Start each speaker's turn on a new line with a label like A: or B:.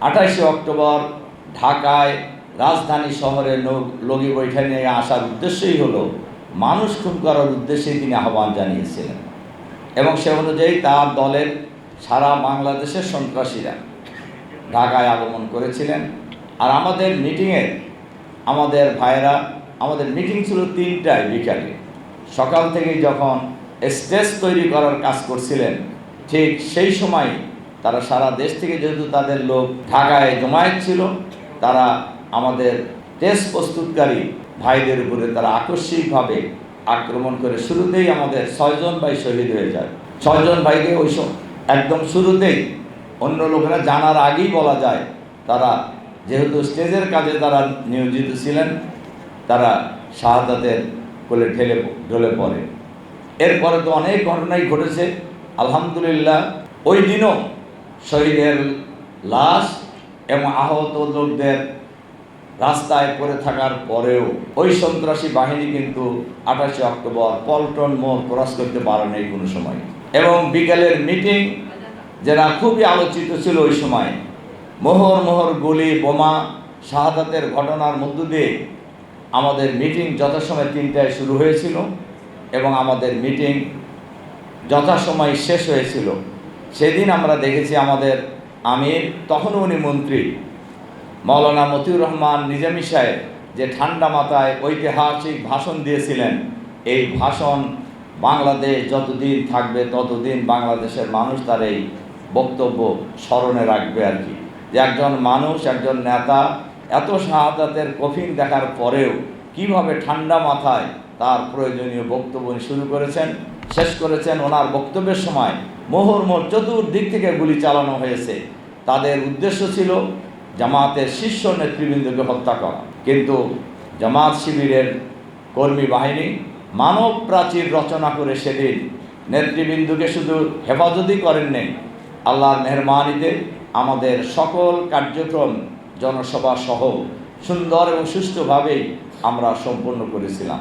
A: আঠাশে অক্টোবর ঢাকায় রাজধানী শহরে লগি বৈঠা নিয়ে আসার উদ্দেশ্যই হলো মানুষ খুন করার উদ্দেশ্যেই তিনি আহ্বান জানিয়েছিলেন। এবং সে অনুযায়ী তার দলের সারা বাংলাদেশের সন্ত্রাসীরা ঢাকায় আগমন করেছিলেন। আর আমাদের মিটিংয়ে আমাদের ভাইয়েরা, আমাদের মিটিং ছিল তিনটায় বিকালে। সকাল থেকেই যখন স্টেজ তৈরি করার কাজ করছিলেন, ঠিক সেই সময় তারা সারা দেশ থেকে যেহেতু তাদের লোক ঢাকায় জমায়েত ছিল, তারা আমাদের টেস্ট প্রস্তুতকারী ভাইদের উপরে তারা আকস্মিকভাবে আক্রমণ করে শুরুতেই আমাদের ছয়জন ভাই শহীদ হয়ে যায়। ছয়জন ভাইকে ওই একদম শুরুতেই অন্য লোকেরা জানার আগেই বলা যায়, তারা যেহেতু স্টেজের কাজে তারা নিয়োজিত ছিলেন, তারা শাহাদাতের কোলে ঢেলে ঢলে পড়ে। এরপরে তো অনেক ঘটনাই ঘটেছে। আলহামদুলিল্লাহ, ওই দিনও শহীদের লাশ এবং আহত লোকদের রাস্তায় পড়ে থাকার পরেও ওই সন্ত্রাসী বাহিনী কিন্তু আঠাশে অক্টোবর পল্টন মোড় ক্রস করতে পারেনি কোনো সময়। এবং বিকেলের মিটিং যেটা খুবই আলোচিত ছিল ওই সময়, মোহর মোহর গুলি, বোমা, শাহাদাতের ঘটনার মধ্য দিয়ে আমাদের মিটিং যথাসময় তিনটায় শুরু হয়েছিল এবং আমাদের মিটিং যথাসময় শেষ হয়েছিল। সেদিন আমরা দেখেছি আমাদের আমির, তখনও উনি মন্ত্রী। মৌলানা মতিউর রহমান নিজামী সাহেব যে ঠান্ডা মাথায় ঐতিহাসিক ভাষণ দিয়েছিলেন, এই ভাষণ বাংলাদেশ যতদিন থাকবে ততদিন বাংলাদেশের মানুষ তার এই বক্তব্য স্মরণে রাখবে আর কি। যে একজন মানুষ, একজন নেতা এত শাহাদাতের কফিন দেখার পরেও কীভাবে ঠান্ডা মাথায় তার প্রয়োজনীয় বক্তব্য শুরু করেছেন শেষ করেছেন ওনার বক্তব্যের সময়। মোহর মোর চতুর্দিক থেকে গুলি চালানো হয়েছে। তাদের উদ্দেশ্য ছিল জামাতের শীর্ষ নেতৃবৃন্দকে হত্যা করা। কিন্তু জামাত শিবিরের কর্মী বাহিনী মানব প্রাচীর রচনা করে সেদিন নেতৃবৃন্দকে শুধু হেফাজতই করেন নেই আল্লাহর মেহরবানিতে আমাদের সকল কার্যক্রম জনসভা সহ সুন্দর এবং সুষ্ঠুভাবেই আমরা সম্পন্ন করেছিলাম।